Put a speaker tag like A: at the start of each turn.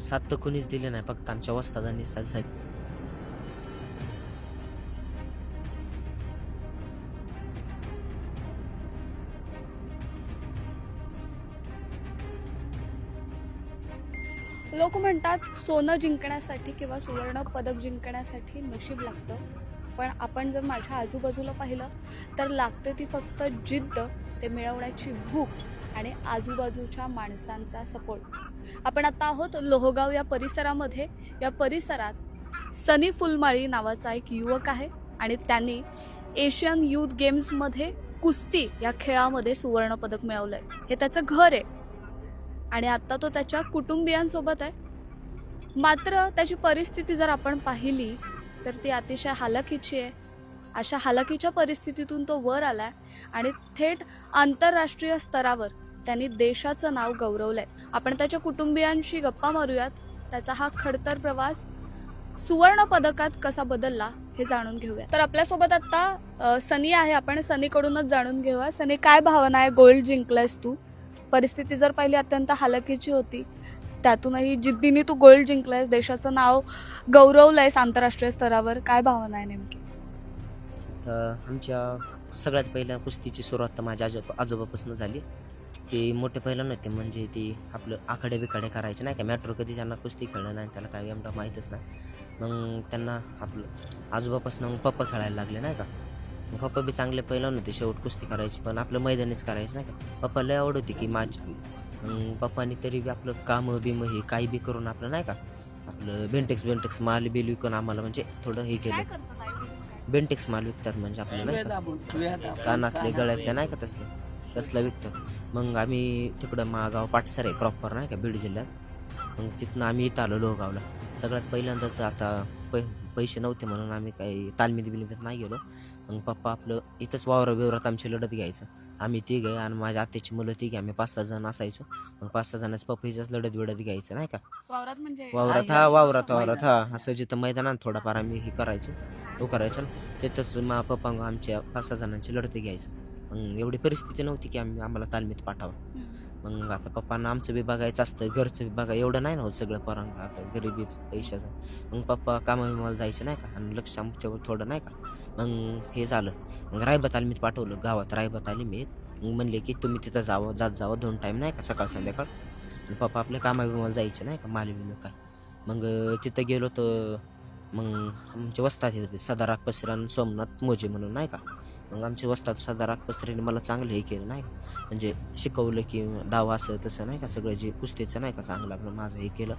A: साथ तर कोणीच दिले नाही. फक्त आमच्या वस्तादांनी साथ
B: लोक म्हणतात सोनं जिंकण्यासाठी किंवा सुवर्ण पदक जिंकण्यासाठी नशीब लागतं. पण आपण जर माझ्या आजूबाजूला पाहिलं तर लागते ती फक्त जिद्द ते मिळवण्याची भूक. आणि आजूबाजूच्या माणसांचा सपोर्ट. आपण आता आहोत लोहगाव या परिसरामध्ये. या परिसरात सनी फुलमाळी नावाचा एक युवक आहे आणि त्यांनी एशियन युथ गेम्समध्ये कुस्ती या खेळामध्ये सुवर्णपदक मिळवलं मिळवलंय. हे त्याचं घर आहे. आणि आता तो त्याच्या कुटुंबियांसोबत आहे. मात्र त्याची परिस्थिती जर आपण पाहिली तर ती अतिशय हालाकीची आहे. अशा हालाकीच्या परिस्थितीतून तो वर आलाय आणि थेट आंतरराष्ट्रीय स्तरावर त्यांनी देशाचं नाव गौरवलंय. आपण त्याच्या कुटुंबियांशी गप्पा मारूयात. त्याचा हा खडतर प्रवास सुवर्ण पदकात कसा बदलला हे जाणून घेऊया तर आपल्यासोबत आता सनी आहे. आपण सनीकडूनच जाणून घेऊया. सनी काय भावना आहे? गोल्ड जिंकलायस तू. परिस्थिती जर पाहिली अत्यंत हालाकीची होती. त्यातूनही जिद्दीने तू गोल्ड जिंकलायस. देशाचं नाव गौरवलंयस आंतरराष्ट्रीय स्तरावर. काय भावना आहे नेमकी?
A: तर आमच्या सगळ्यात पहिल्या कुस्तीची सुरुवात तर माझ्या आजोबा आजोबापासून झाली. ते मोठे पहिलं नव्हते म्हणजे ते आपलं आखाडे बिखाडे करायचे नाही का? मॅट्रो कधी त्यांना कुस्ती खेळलं नाही त्याला काय एवढं माहीतच नाही. मग त्यांना आपलं आजोबापासून मग पप्पा खेळायला लागले नाही का? मग पप्पा बी चांगले पहिलं नव्हते शेवट कुस्ती करायची पण आपलं मैदानीच करायचं नाही का? पप्पा लय आवड होती की माझी पप्पानी तरी बी आपलं कामं बिमं हे काही बी करून आपलं नाही का? आपलं बेंटेक्स बेंटेक्स माल बिल विकून आम्हाला म्हणजे थोडं हे केलं. बेंटेक्स माल विकतात म्हणजे आपल्याला नाही का? कानातले गळ्यातले नाही का तसले? तसलं विकतात मग आम्ही तिकडं मागाव पाटसर आहे प्रॉपर नाही का बीड जिल्ह्यात. मग तिथनं आम्ही इथं आलो लोहगावला. सगळ्यात पहिल्यांदाच आता पै पैसे नव्हते म्हणून आम्ही काही तालमीत बिलमीत नाही गेलो. मग पप्पा आपलं इथंच वावरा बिवरात आमची लढत घ्यायचं. आम्ही तिघ आहे आणि माझ्या आत्याची मुलं तिघे आम्ही पाच सहा जण असायचो. मग पाच सहा जणांच पप्पीच्याच लढत बिडत घ्यायचं नाही का?
B: वावरात म्हणजे
A: वावरात हा वावरात वावरात हा असं जिथं मैदानात थोडाफार आम्ही हे करायचो तो करायचो. तिथंच मा पप्पा आमच्या पाच सहा जणांची लढती घ्यायचं. मग एवढी परिस्थिती नव्हती की आम्ही आम्हाला तालमीत पाठावं. मग आता पप्पांना आमचं बी बघायचं असतं घरचं बी बघा. एवढं नाही ना होत सगळं परंग आता गरिबी पैशाचं. मग पप्पा कामाविमाला जायचं नाही का? आणि लक्ष आमच्यावर थोडं नाही का? मग हे झालं. मग रायबत आली मी पाठवलं. गावात रायबत आली मी एक. मग म्हणले की तुम्ही तिथं जावं जात जावं. दोन टाईम नाही का? सकाळ संध्याकाळ. आणि पप्पा आपल्या कामाविमाला जायचं नाही का? माल काय? मग तिथं गेलो तर मग आमचे वस्तात हे होते सदाराग पसरान सोमनाथ मोजे म्हणून नाही का? मग आमचे वस्तात सदाराग पसरेने मला चांगलं हे केलं नाही का? म्हणजे शिकवलं की डाव असं तसं नाही का? सगळं जे कुस्तीचं नाही का? चांगलं आपलं माझं हे केलं.